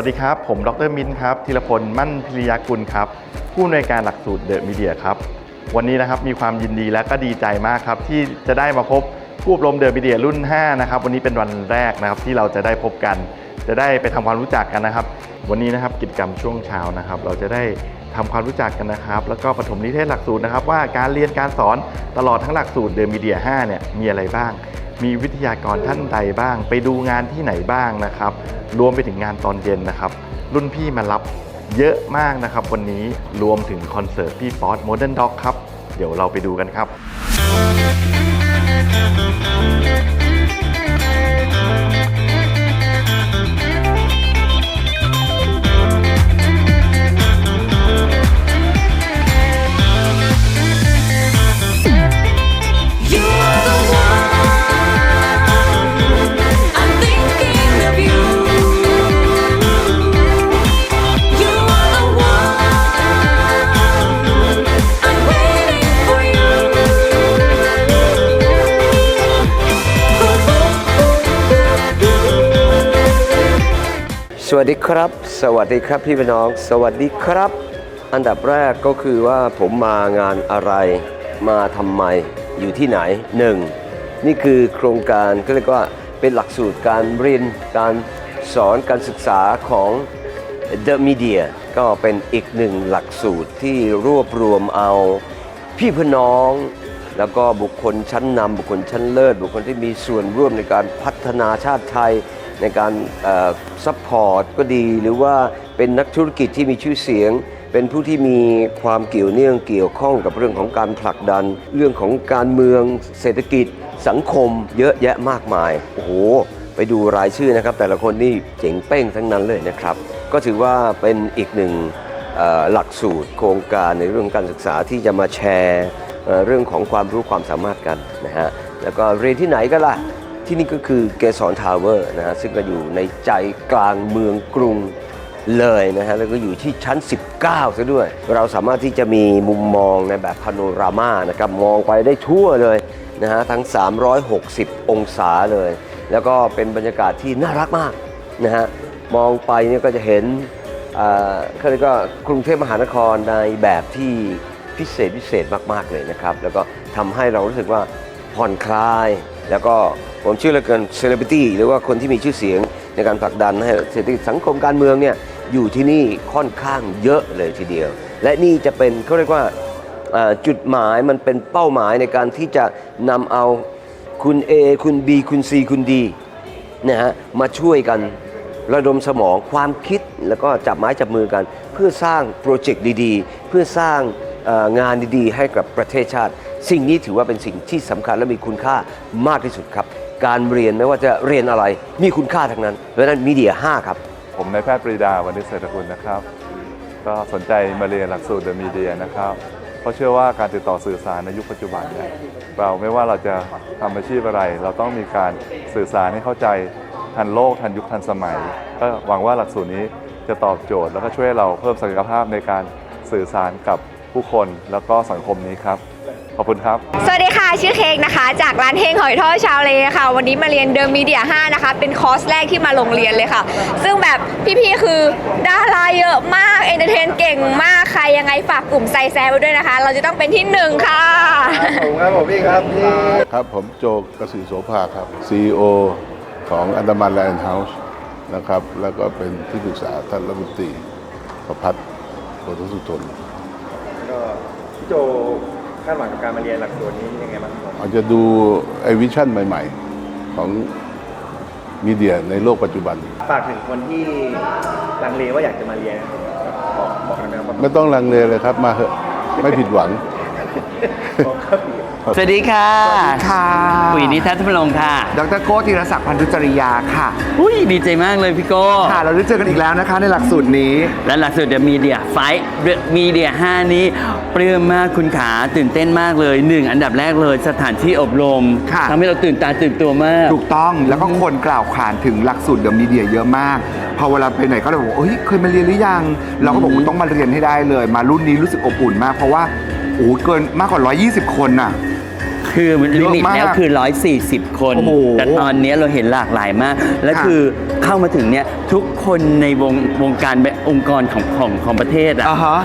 วัสดีครับ ผม ดรมินครับธีรพล มั่นพิริยากุลครับ ผู้อำนวยการหลักสูตรเดอะมีเดียครับ วันนี้นะครับมีความยินดีและก็ดีใจมากครับ ที่จะได้มาพบผู้อบรมเดอะมีเดียรุ่น 5 นะครับ วันนี้เป็นวันแรกนะครับที่เราจะได้พบกัน จะได้ไปทำความรู้จักกันนะครับ วันนี้นะครับกิจกรรมช่วงเช้านะครับ เราจะได้ทำความรู้จักกันนะครับ แล้วก็ปฐมนิเทศหลักสูตรนะครับ ว่าการเรียนการสอนตลอดทั้งหลักสูตรเดอะมีเดีย5เนี่ยมีอะไรบ้าง มีวิทยากรท่านใดบ้าง ไปดูงานที่ไหนบ้างนะครับ รวมไปถึงงานตอนเย็นนะครับ รุ่นพี่มารับเยอะมากนะครับ วันนี้รวมถึงคอนเสิร์ตพี่ป๊อตโมเดิร์นด็อกครับ เดี๋ยวเราไปดูกันครับ สวัสดีครับพี่พี่น้อง สวัสดีครับ อันดับแรกก็คือว่าผมมางานอะไร มาทำไม อยู่ที่ไหนหนึ่งนี่คือโครงการก็เรียกว่าเป็นหลักสูตรการเรียนการสอนการศึกษาของ The Media ก็เป็นอีกหนึ่งหลักสูตรที่รวบรวมเอาพี่พี่น้อง แล้วก็บุคคลชั้นนำบุคคลชั้นเลิศ บุคคลที่มีส่วนร่วมในการพัฒนาชาติไทย ในการซัพพอร์ตก็ดีหรือว่าเป็นนักธุรกิจที่มีชื่อเสียง เป็นผู้ที่มีความเกี่ยวเนื่องเกี่ยวข้องกับเรื่องของการผลักดัน เรื่องของการเมือง เศรษฐกิจ สังคม เยอะแยะมากมายโอ้โหไปดูรายชื่อนะครับ แต่ละคนนี่เจ๋งเป้งทั้งนั้นเลยนะครับ ก็ถือว่าเป็นอีกหนึ่งหลักสูตรโครงการในเรื่องการศึกษาที่จะมาแชร์เรื่องของความรู้ความสามารถกันนะฮะแล้วก็เรียนที่ไหนก็ล่ะ ที่นี่ก็คือเกสรทาวเวอร์นะฮะซึ่งก็อยู่ในใจกลางเมืองกรุงเลยนะฮะแล้วก็อยู่ที่ชั้น 19ซะด้วย เราสามารถที่จะมีมุมมองในแบบพาโนรามานะครับมองไปได้ทั่วเลยนะฮะทั้ง 360 องศาเลย แล้วก็เป็นบรรยากาศที่น่ารักมากนะฮะมองไปเนี่ยก็จะเห็นอ่าเขาเรียกว่ากรุงเทพมหานครในแบบที่พิเศษพิเศษมาก ๆ เลยนะครับ แล้วก็ทำให้เรารู้สึกว่าผ่อนคลาย แล้วก็ผมเชื่อเหลือเกินเซเลบริตี้หรือว่าคนที่มีชื่อเสียงในการผลักดันให้เศรษฐกิจสังคมการเมืองเนี่ยอยู่ที่นี่ค่อนข้างเยอะเลยทีเดียว และนี่จะเป็นเขาเรียกว่าจุดหมายมันเป็นเป้าหมายในการที่จะนำเอาคุณ A คุณ B คุณ C คุณ D นะฮะมาช่วยกันระดมสมองความคิดแล้วก็จับไม้จับมือกัน เพื่อสร้างโปรเจกต์ดีๆ เพื่อสร้างงานดีๆ ให้กับประเทศชาติ สิ่งนี้ถือว่าเป็นสิ่งที่สำคัญและมีคุณค่ามากที่สุดครับ การเรียนไม่ว่าจะเรียนอะไรมีคุณค่าทั้งนั้นเพราะนั้นมีเดีย5ครับ ผมนายแพทย์ปรีดาวันนี้เศรษฐกุลนะครับ ก็สนใจมาเรียนหลักสูตรเดอะมีเดียนะครับ เพราะเชื่อว่าการติดต่อสื่อสารในยุคปัจจุบันเนี่ยเราไม่ว่าเราจะทำอาชีพอะไร เราต้องมีการสื่อสารให้เข้าใจทันโลกทันยุคทันสมัย ก็หวังว่าหลักสูตรนี้จะตอบโจทย์ แล้วก็ช่วยเราเพิ่มศักยภาพในการสื่อสารกับผู้คนแล้วก็สังคมนี้ครับ ขอบคุณครับ สวัสดีค่ะ ชื่อเค้กนะคะ จากร้านเฮงหอยทอดชาวเลค่ะ วันนี้มาเรียนเดอร์มีเดีย5นะคะ เป็นคอร์สแรกที่มาลงเรียนเลยค่ะ ซึ่งแบบพี่ๆ คือดาราเยอะมากเอนเตอร์เทนเก่งมากใครยังไงฝากกลุ่มไซแซไว้ด้วยนะคะ เราจะต้องเป็นที่หนึ่งค่ะ ผมครับผมพี่ครับพี่ครับ ผมโจกสิโสภาครับ CEO ของอันดามันแลนด์เฮาส์นะครับ แล้วก็เป็นที่ปรึกษาท่านรัฐมนตรีประพัฒน์โพธิสุทนก็พี่โจคาดหวังกับการมาเรียนหลักสูตรนี้ยังไงบ้างครับอาจจะดูไอวิชั่นใหม่ ๆ ของมีเดียในโลกปัจจุบัน ฝากถึงคนที่ลังเลว่าอยากจะมาเรียนบอกบอกหน่อยนะครับว่าไม่ต้องลังเลเลยครับ มาเหอะไม่ผิดหวัง บอกครับ สวัสดีค่ะค่ะปุ๋ยนิทัศน์พลงค์ค่ะ ดรโก้ธีรศักดิ์พันธุจริยาค่ะ อุ้ยดีใจมากเลยพี่โก้ค่ะ เราได้เจอกันอีกแล้วนะคะในหลักสูตรนี้ และหลักสูตรเดอะมีเดียไฟเดอะมีเดีย5นี้ปลื้มมากคุณขาตื่นเต้นมากเลยหนึ่งอันดับแรกเลยสถานที่อบรมค่ะทำให้เราตื่นตาตื่นตัวมาก ถูกต้องแล้วก็คนกล่าวขานถึงหลักสูตรเดอะมีเดียเยอะมากพอเวลาไปไหนก็เลยบอกว่าเฮ้ยเคยมาเรียนหรือยัง เราก็บอกว่าต้องมาเรียนให้ได้เลย มารุ่นนี้รู้สึกอบอุ่นมากเพราะว่าโอ้โหเกินมากกว่า 120 คนน่ะ คือมันลิมิตเยอะมากแล้วคือ 140 คน โอ้โหแต่ตอนเนี้ยเราเห็นหลากหลายมาก และค่ะคือเข้ามาถึงเนี่ยทุกคนในวงวงการแบบองค์กรของของของประเทศอะ อ่าฮะ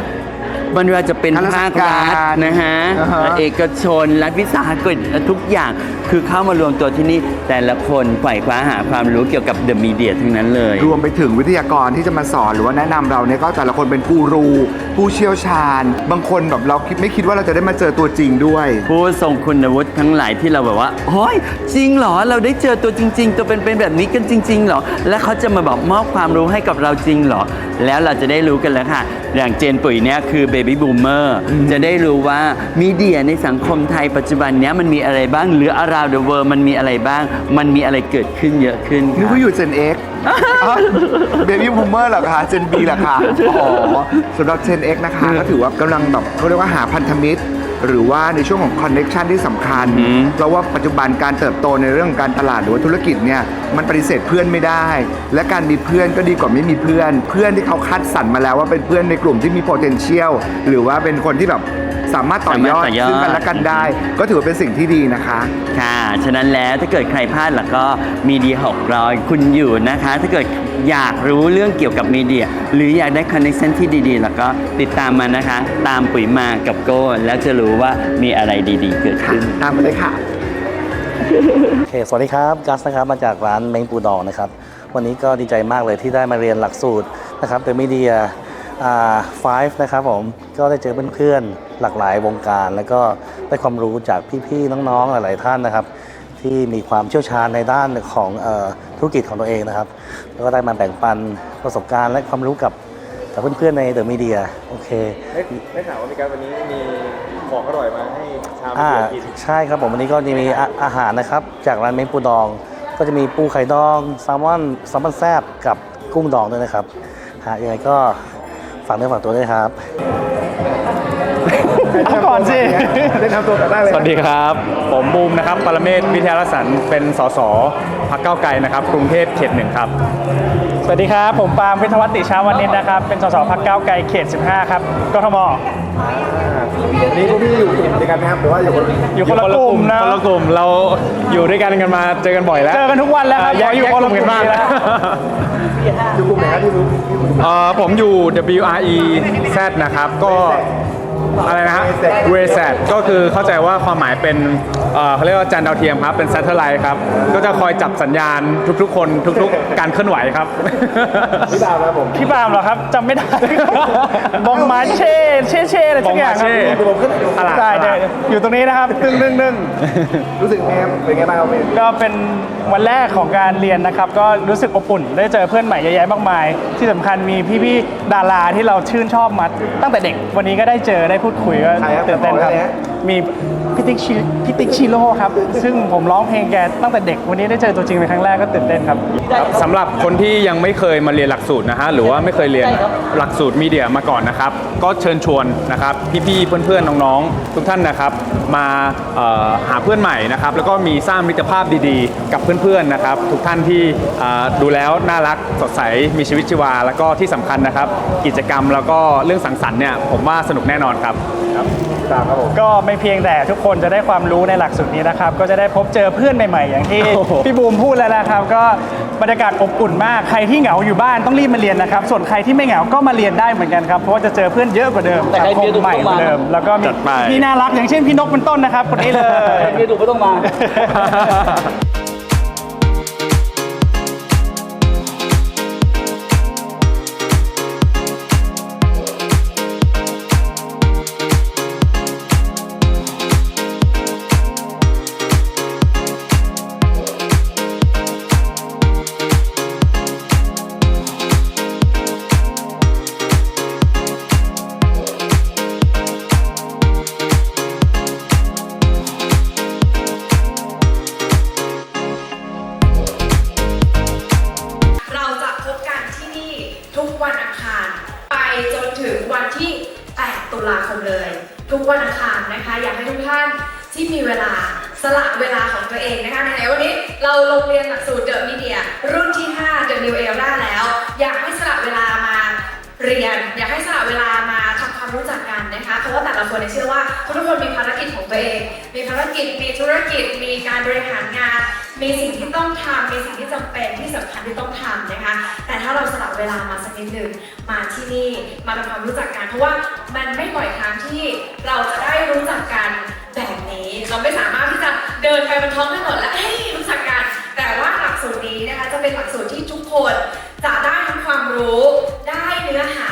มันว่าจะเป็นข้าราชภาคการรัฐนะฮะอ่าฮะเอกชนรัฐวิสาหกิจทุกอย่างคือเข้ามารวมตัวที่นี่ แต่ละคนไขว่คว้าหาความรู้เกี่ยวกับเดอะมีเดียทั้งนั้นเลย รวมไปถึงวิทยากรที่จะมาสอนหรือว่าแนะนำเราเนี่ยก็แต่ละคนเป็นกูรูผู้เชี่ยวชาญ บางคนแบบเราคิดไม่คิดว่าเราจะได้มาเจอตัวจริงด้วย ผู้ทรงคุณวุฒิทั้งหลายที่เราแบบว่าเฮ้ยจริงเหรอเราได้เจอตัวจริง ๆ ตัวเป็นๆแบบนี้กันจริงๆเหรอ และเขาจะมาบอกมอบความรู้ให้กับเราจริงเหรอ แล้วเราจะได้รู้กันแล้วค่ะ อย่างเจนปุ๋ยเนี่ยคือเบบี้บูมเมอร์จะได้รู้ว่ามีเดียในสังคมไทยปัจจุบันเนี้ยมันมีอะไรบ้างหรือ around the world มันมีอะไรบ้าง มันมีอะไรเกิดขึ้นเยอะขึ้นนึกค่ะว่าอยู่ Gen X เบบี้บูมเมอร์เหรอคะ Gen B เหรอคะอ๋อสำหรับ Gen X นะคะ ก็ถือว่ากำลังแบบเขาเรียกว่าหาพันธมิตร หรือว่าในช่วงของคอนเน็ชันที่สำคัญ อืม เพราะว่าปัจจุบันการเติบโตในเรื่องของการตลาดหรือว่าธุรกิจเนี่ยมันปฏิเสธเพื่อนไม่ได้ และการมีเพื่อนก็ดีกว่าไม่มีเพื่อน เพื่อนที่เขาคัดสรรมาแล้วว่าเป็นเพื่อนในกลุ่มที่มี potential หรือว่าเป็นคนที่แบบสามารถต่อยอดสามารถต่อยอด ซึ่งกันและกันได้ ก็ถือว่าเป็นสิ่งที่ดีนะคะ ค่ะ ฉะนั้นแล้วถ้าเกิดใครพลาดแล้วก็มีเดีย600 คุณอยู่นะคะ ถ้าเกิดอยากรู้เรื่องเกี่ยวกับมีเดีย หรืออยากได้คอนเนคชั่นที่ดีๆ แล้วก็ติดตามมานะคะ ตามปุ๋ยมากับโก้แล้วจะรู้ว่ามีอะไรดีๆ เกิดขึ้น ตามมาเลยค่ะ โอเค สวัสดีครับกัสนะครับ มาจากร้านเมงปูดองนะครับ วันนี้ก็ดีใจมากเลยที่ได้มาเรียนหลักสูตรนะครับเดอะมีเดียอ่า five นะครับผม ก็ได้เจอเพื่อนๆ หลากหลายวงการ แล้วก็ได้ความรู้จากพี่ๆ น้องๆ หลายๆ ท่านนะครับ ที่มีความเชี่ยวชาญในด้านของเออธุรกิจของตัวเองนะครับ แล้วก็ได้มาแบ่งปันประสบการณ์และความรู้กับกับเพื่อนๆ ในเดอะมีเดีย โอเค ได้ได้ข่าวว่ามีการวันนี้มี ของอร่อยมาให้ชาวอ่าเมืองกินใช่ครับผมวันนี้ก็จะมีอาอาหารนะครับ จากร้านเม้งปูดอง ก็จะมีปูไข่ดองแซลมอนแซลมอนแซบกับกุ้งดองด้วยนะครับหายังไงก็ฝากเนื้อฝากตัวด้วยครับ เอาก่อนสิ ได้ทำตัวกันได้เลยสวัสดีครับ ผมบูมนะครับ ปรเมศวิทยารักษณ์เป็นสสพักเก้าวไกลนะครับ กรุงเทพเขตหนึ่งครับ สวัสดีครับ ผมปาล์มวิทยาวัฒน์ติช้าวันนิดนะครับ เป็นสสพักก้าวไกลเขต 15 ครับ กทม วันนี้พวกพี่อยู่กลุ่มเดียวกันไหมครับหรือว่าอยู่คนอยู่คนละกลุ่มนะคนละกลุ่มเราอยู่ด้วยกันกันมาเจอกันบ่อยแล้วเจอกันทุกวันแล้วครับอ่าแยกขออยู่แยกคนกละลุ่มกันบ้างกลุ่มแล้วอยู่กลุ่มไหนครับที่รู้เอ่อผมอยู่ WRE Z นะครับก็ อะไรนะฮะ w z ก็คือเข้าใจว่าความหมายเป็นเอ่อเขาเรียกว่าจานดาวเทียมครับ เป็น satellite ครับ ก็จะคอยจับสัญญาณทุกๆ คนทุกๆ การเคลื่อนไหวครับ พี่ดาวครับผมพี่ปาล์มเหรอครับจำไม่ได้ บองมาเช่เช่เช่อะไรสักอย่างครับบองมาเช่ตลาดได้ตได้ลาดอยู่ตรงนี้นะครับตึ้งตึ้งตึ้ง รู้สึกไงครับเป็นไงบ้างครับก็เป็นวันแรกของการเรียนนะครับ ก็รู้สึกอบอุ่น ได้เจอเพื่อนใหม่เยอะแยะมากมาย ที่สำคัญมีพี่ๆดาราที่เราชื่นชอบมาตั้งแต่เด็ก วันนี้ก็ได้เจอได้พูดคุยก็ใครครับตื่นเต้นครับ บอกได้เลยฮะมีพี่ติ๊กชิพี่ติ๊กชิโร่ครับ ซึ่งผมร้องเพลงแกตั้งแต่เด็กวันนี้ได้เจอตัวจริงเป็นครั้งแรกก็ตื่นเต้นครับ สำหรับคนที่ยังไม่เคยมาเรียนหลักสูตรนะฮะหรือว่าไม่เคยเรียนหลักสูตรมีเดียมาก่อนนะครับ ก็เชิญชวนนะครับพี่ๆเพื่อนๆน้องๆ ทุกท่านนะครับ มาเอ่อหาเพื่อนใหม่นะครับแล้วก็มีสร้างมิตรภาพดีๆ กับเพื่อนๆนะครับ ทุกท่านที่เอ่อดูแล้วน่ารักสดใสมีชีวิตชีวา แล้วก็ที่สำคัญนะครับ กิจกรรมแล้วก็เรื่องสังสรรค์เนี่ยผมว่าสนุกแน่นอนครับ ครับตามครับผม ก็ไม่เพียงแต่ทุกคนจะได้ความรู้ในหลักสูตรนี้นะครับ ก็จะได้พบเจอเพื่อนใหม่ ๆ อย่างที่โอ้โห พี่บูมพูดแล้วนะครับ ก็บรรยากาศอบอุ่นมาก ใครที่เหงาอยู่บ้านต้องรีบมาเรียนนะครับ ส่วนใครที่ไม่เหงาก็มาเรียนได้เหมือนกันครับ เพราะว่าจะเจอเพื่อนเยอะกว่าเดิมสังคมใหม่กว่าเดิมแล้วก็มีจัดไปพี่น่ารักอย่างเช่นพี่นกเป็นต้นนะครับคนนี้เลยพี่ดูไม่ต้องมาเรา อยากให้สละเวลามาเรียนอยากให้สละเวลามาทำความรู้จักกันนะคะเพราะว่าแต่ละคนเชื่อว่าทุกคนมีภารกิจของตัวเอง มีภารกิจมีธุรกิจ มีการบริหารงาน มีสิ่งที่ต้องทำมีสิ่งที่จำเป็นที่สำคัญที่ต้องทำนะคะ แต่ถ้าเราสละเวลามาสักนิดหนึ่งมาที่นี่มาทำความรู้จักกันเพราะว่ามันไม่บ่อยครั้งที่เราจะได้รู้จักกันแบบนี้ เราไม่สามารถที่จะเดินไปบนท้องถนนและเฮ้ยรู้จักกันแต่ว่าหลักสูตรนี้นะคะจะเป็นหลักสูตรที่ทุกคนจะได้ทั้งความรู้ได้เนื้อหา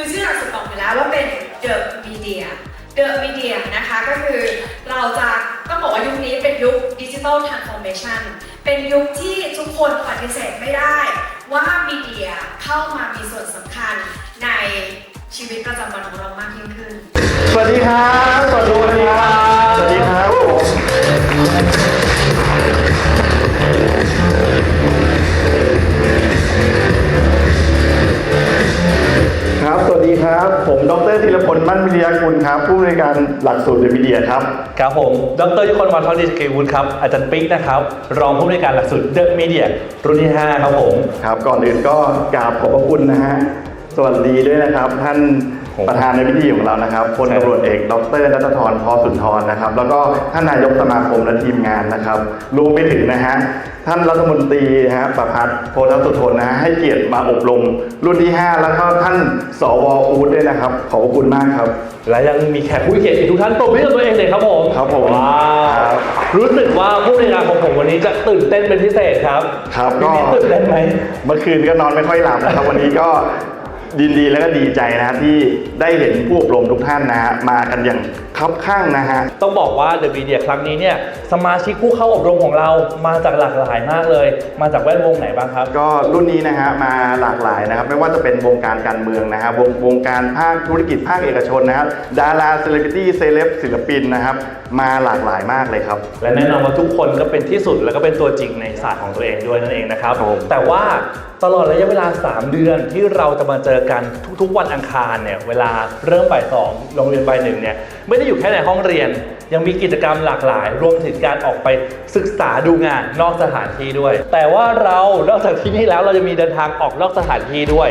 คือชื่อหลักสูตรบอกไปแล้วว่าเป็น The Media The Media นะคะก็คือเราจะต้องบอกว่ายุคนี้เป็นยุคดิจิ t a ลทรานส์ฟอร์เมชันเป็นยุคที่ทุกคนปฏิเสธไม่ได้ ว่ามีเดียเข้ามามีส่วนสำคัญในชีวิตประจำวันของเรามากยิ่งขึ้น สวัสดีครับ สวัสดีครับ สวัสดีครับ ดรธีรพลมั่นวิทยากุลครับ ผู้อำนวยการหลักสูตรเดอะมีเดียครับ ครับผม ดรยุคนวันทองดีสกีวุฒิครับ อาจารย์ปิ๊กนะครับ รองผู้อำนวยการหลักสูตรเดอะมีเดียรุ่นที่ 5 ครับผม ครับ ก่อนอื่นก็กราบขอบพระคุณนะฮะ สวัสดีด้วยนะครับ ท่าน ประธานในพิธีของเรานะครับพลตำรวจเอก ดรนัทธรพอสุนทรนะครับ แล้วก็ท่านนายกสมาคมและทีมงานนะครับรวมไปถึงนะฮะท่านรัฐมนตรีนะฮะประพัฒน์โพธสุทนนะฮะให้เกียรติมาอบรมรุ่นที่ 5 แล้วก็ท่านสวอูดด้วยนะครับ ขอบพระคุณมากครับ และยังมีแขกผู้มีเกียรติอีกทุกท่านตบมือให้กับตัวเองเลยครับผมครับผมว้าวรู้สึกว่าผู้ในงานของผมวันนี้จะตื่นเต้นเป็นพิเศษครับ ครับพี่ก็มิ้นตื่นเต้นไหมเมื่อคืนก็นอนไม่ค่อยหลับนะครับวันนี้ก็ ยินดีและก็ดีใจนะฮะที่ได้เห็นผู้อบรมทุกท่านนะฮะมากันอย่าง คับข้างนะฮะ ต้องบอกว่า The Media ครั้งนี้เนี่ยสมาชิกผู้เข้าอบรมของเรามาจากหลากหลายมากเลย มาจากแวดวงไหนบ้างครับ ก็รุ่นนี้นะฮะมาหลากหลายนะครับ ไม่ว่าจะเป็นวงการการเมืองนะฮะวงวงการภาคธุรกิจภาคเอกชนนะครับดาราเซเลบริตี้เซเลบศิลปินนะครับ มาหลากหลายมากเลยครับ และแน่นอนว่าทุกคนก็เป็นที่สุดแล้วก็เป็นตัวจริงในศาสตร์ของตัวเองด้วยนั่นเองนะครับ ครับผม แต่ว่าตลอดระยะเวลา 3 เดือนที่เราจะมาเจอกันทุกๆวันอังคารเนี่ยเวลาเริ่มบ่ายสองโรงเรียนบ่ายหนึ่งเนี่ยไม่ได้อยู่อยู่แค่ในห้องเรียน ยังมีกิจกรรมหลากหลาย รวมถึงการออกไปศึกษาดูงานนอกสถานที่ด้วย แต่ว่าเรานอกจากที่นี่แล้วเราจะมีเดินทางออกนอกสถานที่ด้วย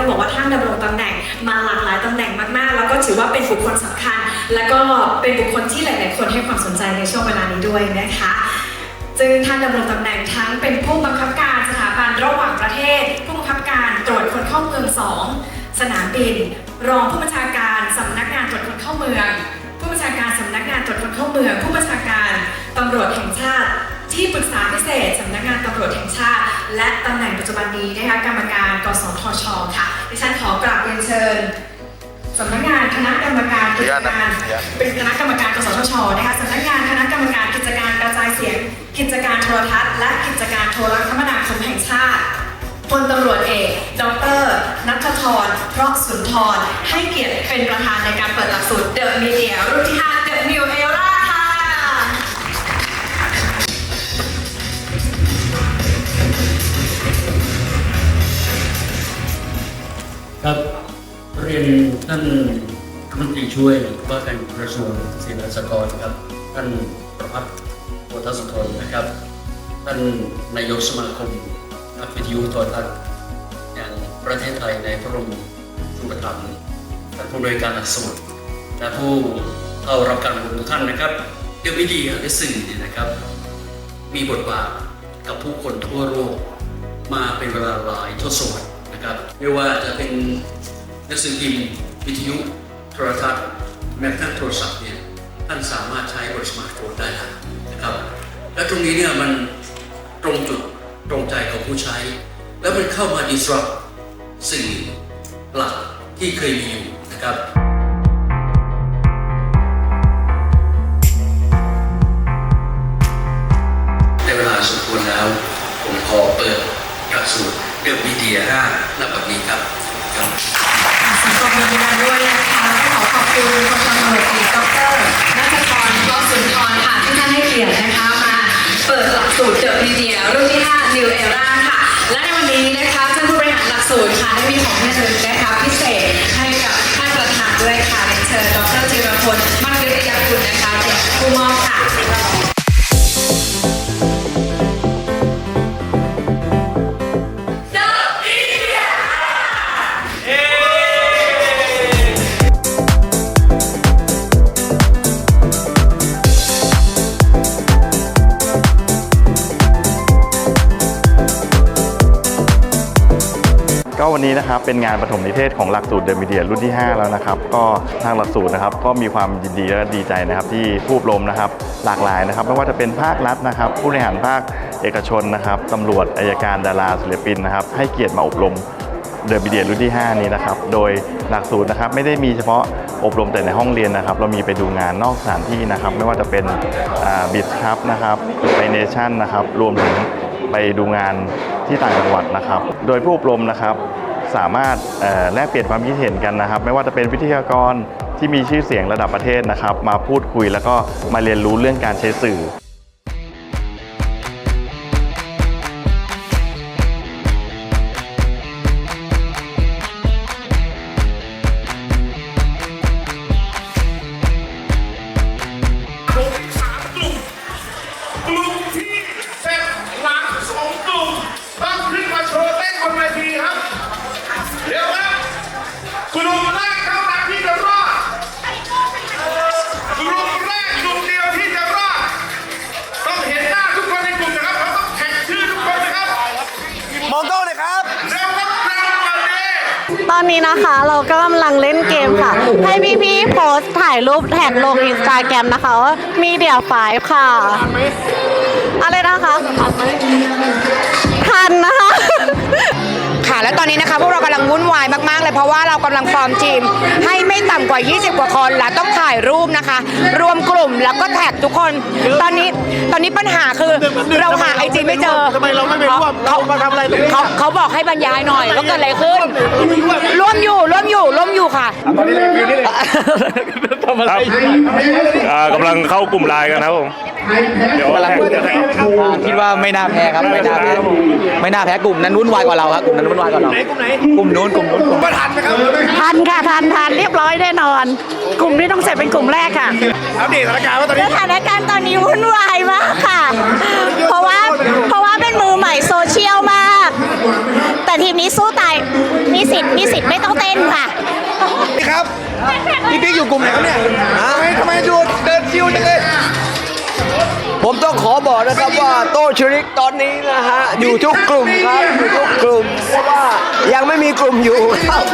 ต้องบอกว่าท่านดำรงตำแหน่งมาหลากหลายตำแหน่งมากๆ แล้วก็ถือว่าเป็นบุคคลสำคัญ และก็เป็นบุคคลที่หลาย ๆ คนให้ความสนใจในช่วงเวลานี้ด้วยนะคะซึ่งท่านดำรงตำแหน่งทั้งเป็นผู้บังคับการสถาบันระหว่างประเทศ ผู้บังคับการตรวจคนเข้าเมืองสองสนามบิน รองผู้บัญชาการสำนักงานตรวจคนเข้าเมือง ผู้บัญชาการสำนักงานตรวจคนเข้าเมือง ผู้บัญชาการตำรวจแห่งชาติ ที่ปรึกษาพิเศษสำนักงานตำรวจแห่งชาติ และตำแหน่งปัจจุบันนี้นะคะกรรมการกสทช ค่ะดิฉันขอกราบเรียนเชิญสำนักงานคณะกรรมการกิจการเป็นคณะกรรมการกสทชนะคะสำนักงานคณะกรรมการกิจการกระจายเสียง กิจการโทรทัศน์และกิจการโทรคมนาคมแห่งชาติพลตำรวจเอกดรนัทธรเพราะสุนทรให้เกียรติเป็นประธานในการเปิดหลักสูตร The Media รุ่นที่5 The New Era ค่ะ ครับเรียนท่านรัฐมนตรีช่วยว่าการกระทรวงเกษตรและสหกรณ์ครับ ท่านประพัฒน์โพธสุทนนะครับ ท่านนายกสมาคมนักวิทยุโทรทัศน์แห่งประเทศไทยในพระบรมรูปถัมภ์ท่านผู้บริการหลักสูตรและผู้เข้ารับการอบรมทุกท่านนะครับเดี๋ยววิดีและสื่อเนี่ยนะครับ มีบทบาทกับผู้คนทั่วโลกมาเป็นเวลาหลายทศวรรษ นะครับไม่ว่าจะเป็นหนังสือพิมพ์วิทยุโทรทัศน์แม้กระทั่งโทรศัพท์เนี่ยท่านสามารถใช้บนสมาร์ทโฟนได้แล้วนะครับ และตรงนี้เนี่ยมันตรงจุดตรงใจของผู้ใช้ แล้วมันเข้ามา disrupt สิ่งหลักที่เคยมีอยู่นะครับในเวลาสมควรแล้ว ผมขอเปิดหลักสูตร เรื่องมีเดียห้าและแบบนี้ครับครับขอขอบคุณมาด้วยนะคะขอขอบคุณคนตำรวจเอกดรนัทพรกสุนทร วันนี้นะครับเป็นงานปฐมนิเทศของหลักสูตรเดอะมีเดียรุ่นที่ 5 แล้วนะครับ ก็ทางหลักสูตรนะครับก็มีความยินดีและดีใจนะครับที่ผู้อบรมนะครับหลากหลายนะครับไม่ว่าจะเป็นภาครัฐนะครับ ผู้บริหารภาคเอกชนนะครับตำรวจอายการดาราศิลปินนะครับให้เกียรติมาอบรมเดอะมีเดียรุ่นที่ 5 นี้นะครับ โดยหลักสูตรนะครับไม่ได้มีเฉพาะอบรมแต่ในห้องเรียนนะครับ เรามีไปดูงานนอกสถานที่นะครับ ไม่ว่าจะเป็นบิสครับนะครับไปเนชั่นนะครับ รวมถึงไปดูงานที่ต่างจังหวัดนะครับ โดยผู้อบรมนะครับ สามารถแลกเปลี่ยนความคิดเห็นกันนะครับ ไม่ว่าจะเป็นวิทยากรที่มีชื่อเสียงระดับประเทศนะครับ มาพูดคุยแล้วก็มาเรียนรู้เรื่องการใช้สื่อ อนนี้นะคะ เราก็กำลังเล่นเกมค่ะ ให้พี่ๆโพสต์ถ่ายรูปแท็กลงอินสตาแกรมนะคะว่ามีเดียไฟค่ะ อะไรนะคะ ทันนะคะ และตอนนี้นะคะพวกเรากำลังวุ่นวายมากๆเลยเพราะว่าเรากำลังฟอร์มทีม ให้ไม่ต่ำกว่า 20 กว่าคนและต้องถ่ายรูปนะคะ รวมกลุ่มแล้วก็แท็กทุกคน ตอนนี้ตอนนี้ปัญหาคือเราหาไอจีไม่เจอทำไมเราไม่ไปร่วมเรามาทำอะไรเขาเขาบอกให้บรรยายหน่อยว่าเกิดอะไรขึ้นร่วมอยู่ร่วมอยู่ร่วมอยู่ค่ะครับอ่ากำลังเข้ากลุ่มไลน์กันครับผมเดี๋ยวแท็ กเดี๋ยวแท็กคิดว่าไม่น่าแพ้ครับไม่น่าแพ้ไม่น่าแพ้กลุ่มนั้นวุ่นวายกว่าเราครับกลุ่มนั้นวุ่นวายกว่าเรากลุ่มนู้นกลุ่มนู้นกลุ่มทันไหมครับทันค่ะทันทันเรียบร้อยแน่นอน กลุ่มนี้ต้องเสร็จเป็นกลุ่มแรกค่ะอัปเดตสถานการณ์ว่าตอนนี้สถานการณ์ตอนนี้วุ่นวายมากค่ะ เพราะว่าเพราะว่าเป็นมือใหม่โซเชียลมาก แต่ทีมนี้สู้ตายมีสิทธิ์มีสิทธิ์ไม่ต้องเต้นค่ะนี่ครับพี่ปิ๊กอยู่กลุ่มไหนครับเนี่ยทำไมทำไมดูเดินชิวจังเลย ผมต้องขอบอกนะครับว่าโต้ชริกตอนนี้นะฮะอยู่ทุกกลุ่มครับอยู่ทุกกลุ่มเพราะว่ายังไม่มีกลุ่มอยู่ครับ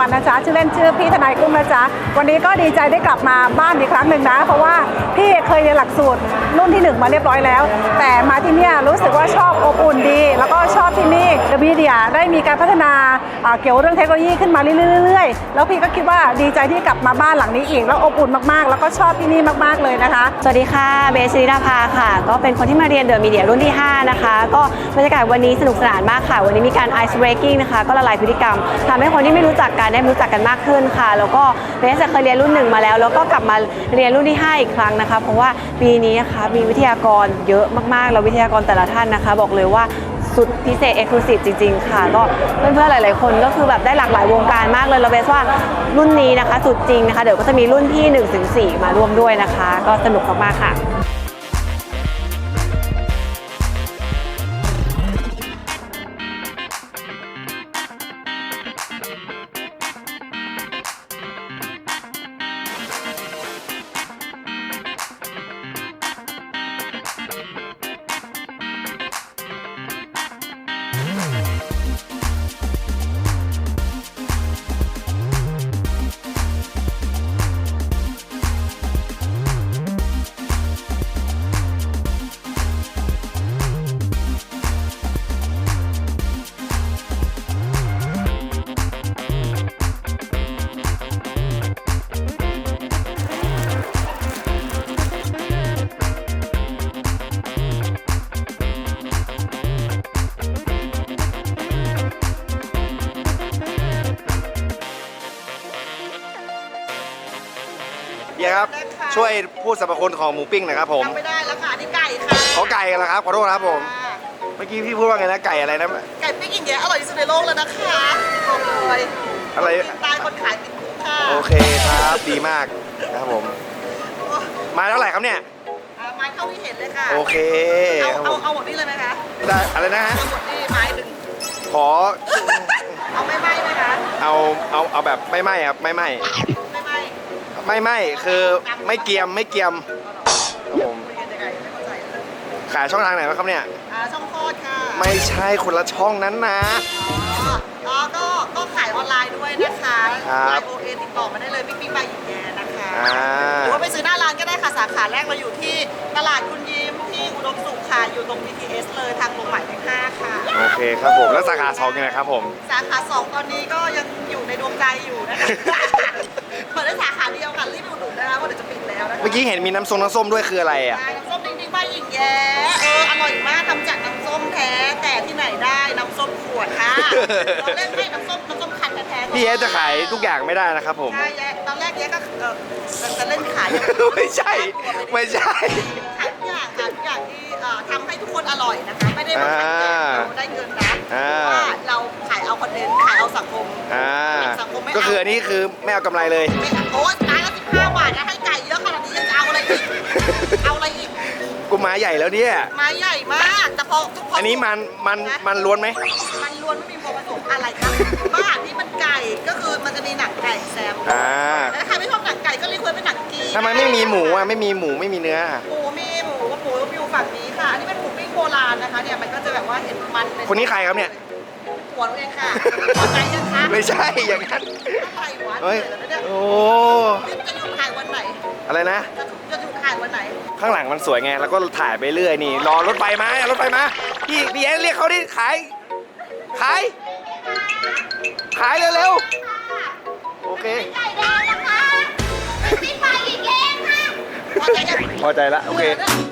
วันนะจ๊ะชื่อเล่นชื่อพี่ทนายกุ้งนะจ๊ะวันนี้ก็ดีใจได้กลับมาบ้านอีกครั้งหนึ่งนะ เพราะว่าพี่เคยเรียนหลักสูตรรุ่นที่หนึ่งมาเรียบร้อยแล้ว แต่มาที่นี่รู้สึกว่าชอบอบอุ่นดี แล้วก็ชอบที่นี่เดอะมีเดียได้มีการพัฒนาเกี่ยวเรื่องเทคโนโลยีขึ้นมาเรื่อยๆ แล้วพี่ก็คิดว่าดีใจที่กลับมาบ้านหลังนี้อีก แล้วอบอุ่นมากๆ แล้วก็ชอบที่นี่มากๆเลยนะคะ สวัสดีค่ะเบสศิริดาภาค่ะ ก็เป็นคนที่มาเรียนเดอะมีเดียรุ่นที่ 5 นะคะ ก็บรรยากาศวันนี้สนุกสนานมากค่ะ วันนี้มีการ ice breaking นะคะ ก็ละลายพฤติกรรมทำให้คนที่ไม่รู้จักกันได้รู้จักกันมากขึ้นค่ะ แล้วก็เบสเคยเรียนรุ่นหนึ่งมาแล้ว แล้วก็กลับมาเรียนรุ่นที่ 5 อีกครั้งนะคะ เพราะว่าปีนี้นะคะมีวิทยากรเยอะมากๆ แล้ววิทยากรแต่ละท่านนะคะ บอกเลยว่าสุดพิเศษเอกลูซีฟจริง ๆ ค่ะ ก็เพื่อนๆ หลาย ๆ คนก็คือแบบได้หลากหลายวงการมากเลยเราเบสว่ารุ่นนี้นะคะ สุดจริงนะคะ เดี๋ยวก็จะมีรุ่นที่ 1-4 มาร่วมด้วยนะคะ ก็สนุกมากๆค่ะ ช่วยพูดสรรพคุณของหมูปิ้งหน่อยครับผมไม่ได้แล้วค่ะนี่ไก่ค่ะขอไก่กันแล้วครับขอโทษครับผมเมื่อกี้พี่พูดว่าไงนะไก่อะไรนะ ไก่ปิ้งอย่างเงี้ยอร่อยที่สุดในโลกแล้วนะคะบอกเลยอะไรตายคนขายติดคุกค่ะโอเคครับดีมากนะครับผมมาเท่าไหร่ครับเนี่ยอ่าไม้เท่าที่เห็นเลยค่ะโอเคเอาครับเอาผมเอาหมดนี่เลยไหมคะได้อะไรนะฮะเอาหมดนี่ไม้หนึ่งขอเอาไม่ไหม้ไหมคะเอาเอาเอาแบบไม่ไหม้ครับไม่ไหม้ ไม่ไหม้ไม่ไหม้คือไม่เกรียมไม่เกรียมครับผมขายช่องทางไหนบ้างครับเนี่ย อ่าช่องโคตรค่ะไม่ใช่คนละช่องนั้นนะ อ๋ออ๋อก็ก็ขายออนไลน์ด้วยนะคะครับ ไลน์โอเอติดต่อมาได้เลยปิ๊กปิ๊กใบหญิงแย้นะคะ อ่าหรือว่าไปซื้อหน้าร้านก็ได้ค่ะ สาขาแรกเราอยู่ที่ตลาดคุณยิ้มที่อุดมสุขค่ะ อยู่ตรง BTS เลยทางลงหมายเลข5ค่ะ โอเคครับผมแล้วสาขาสองยังไงครับผม สาขา 2 ตอนนี้ก็ยังอยู่ในดวงใจอยู่นะคะ เปิดได้สาขาเดียวค่ะรีบไปอุดหนุนนะคะเพราะเดี๋ยวจะปิดแล้วนะคะเมื่อกี้เห็นมีน้ำส้มน้ำส้มด้วยคืออะไรอะใช่น้ำส้มดิ้งๆใบหญิงแย้เอออร่อยมากทำจากน้ำส้มแท้แต่ที่ไหนได้น้ำส้มขวดค่ะตอนแรกไม่น้ำส้มน้ำส้มคันแท้ๆพี่เอสจะขายทุกอย่างไม่ได้นะครับผม ใช่แย้ตอนแรกแย้ก็เออจะเล่นขายอย่างไม่ใช่ ไม่ใช่ ขายทุกอย่างค่ะทุกอย่างที่เอ่อทำให้ทุกคนอร่อยนะคะ ไม่ได้มาขายแจกเราได้เงินนะอ่าเพราะว่าเราขายเอาคอนเทนต์ขายเอาสังคม อ่าสังคมไม่เอาก็คืออันนี้คือไม่เอากำไรเลยโอ้ยตายละสิบห้าบาทนะให้ไก่เยอะขนาดนี้ยังจะเอาอะไรอีก เอาอะไรอีก กูหมาใหญ่แล้วเนี่ย ไม้ใหญ่มาก แต่พอทุกคนอันนี้มันมันมันล้วนไหม มันล้วนไม่มีโมผสมอะไรครับบ้านนี่มันไก่ก็คือมันจะมีหนังไก่แซมอ่า แล้วใครไม่ชอบหนังไก่ก็เรียกว่าเป็นหนังกีทำไมไม่มีหมูอะ ไม่มีหมูไม่มีเนื้ออะ หมูมีหมูหมูอยู่ ฝั่งนี้ค่ะ อันนี้เป็นหมูปิ้งโบราณนะคะเนี่ยมันก็จะแบบว่าเห็นมันเป็นคนนี้ใครครับเนี่ย หัวเราเองค่ะพอใจยังคะไม่ใช่อย่างนั้นอะไรวะเฮ้ยเหนื่อยแล้วเนี่ย โอ้จะหยุดถ่ายวันไหน อะไรนะ จะหยุดถ่ายวันไหน ข้างหลังมันสวยไง แล้วก็ถ่ายไปเรื่อยนี่ รอรถไฟมารถไฟมาพี่พี่เอสเรียกเขาดิขายขายขายเร็วๆโอเคพอใจละโอเคและทุกท่านครับครอบครัวนี้สนุกสนาน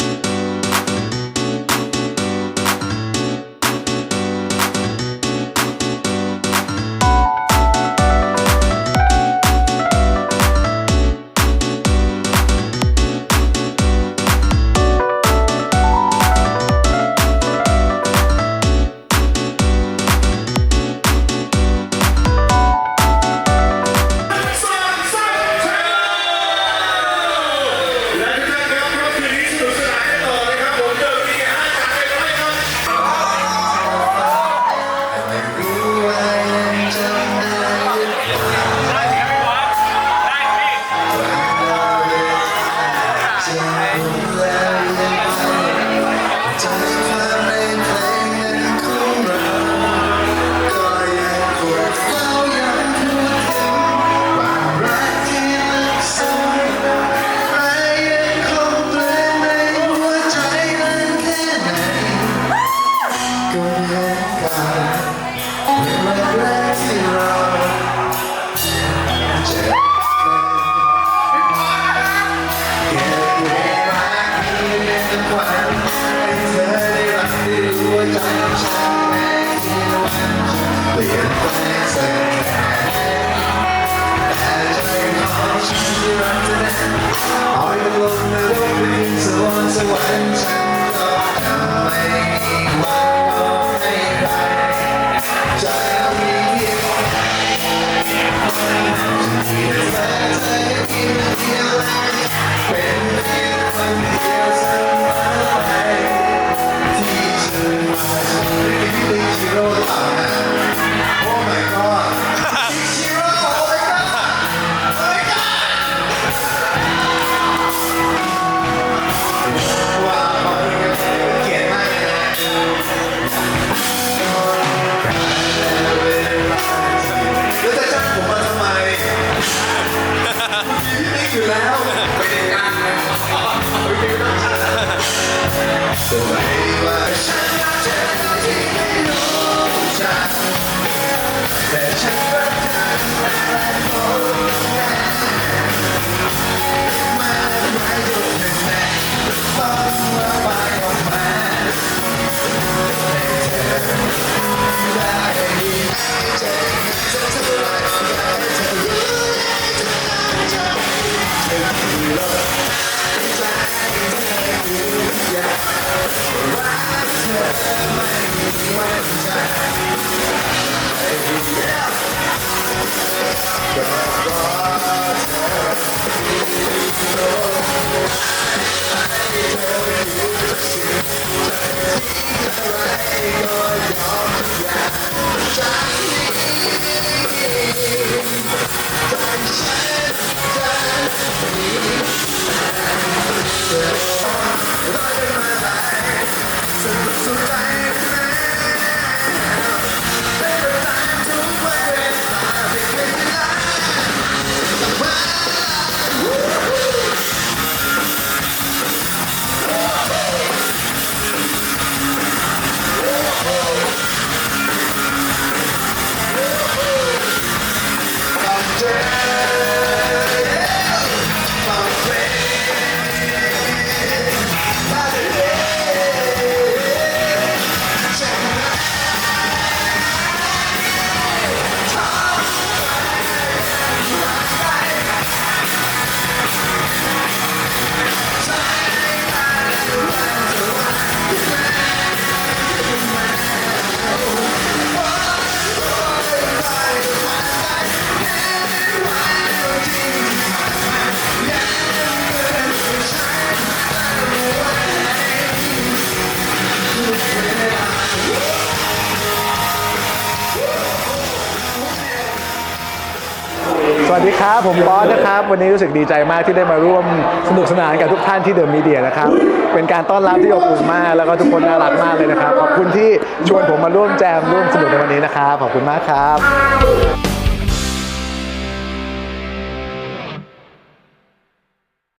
ผมบอสนะครับ วันนี้รู้สึกดีใจมากที่ได้มาร่วมสนุกสนานกับทุกท่านที่เดอะมีเดียนะครับ เป็นการต้อนรับที่อบอุ่นมาก แล้วก็ทุกคนน่ารักมากเลยนะครับ ขอบคุณที่ชวนผมมาร่วมแจมร่วมสนุกในวันนี้นะครับ ขอบคุณมากครับ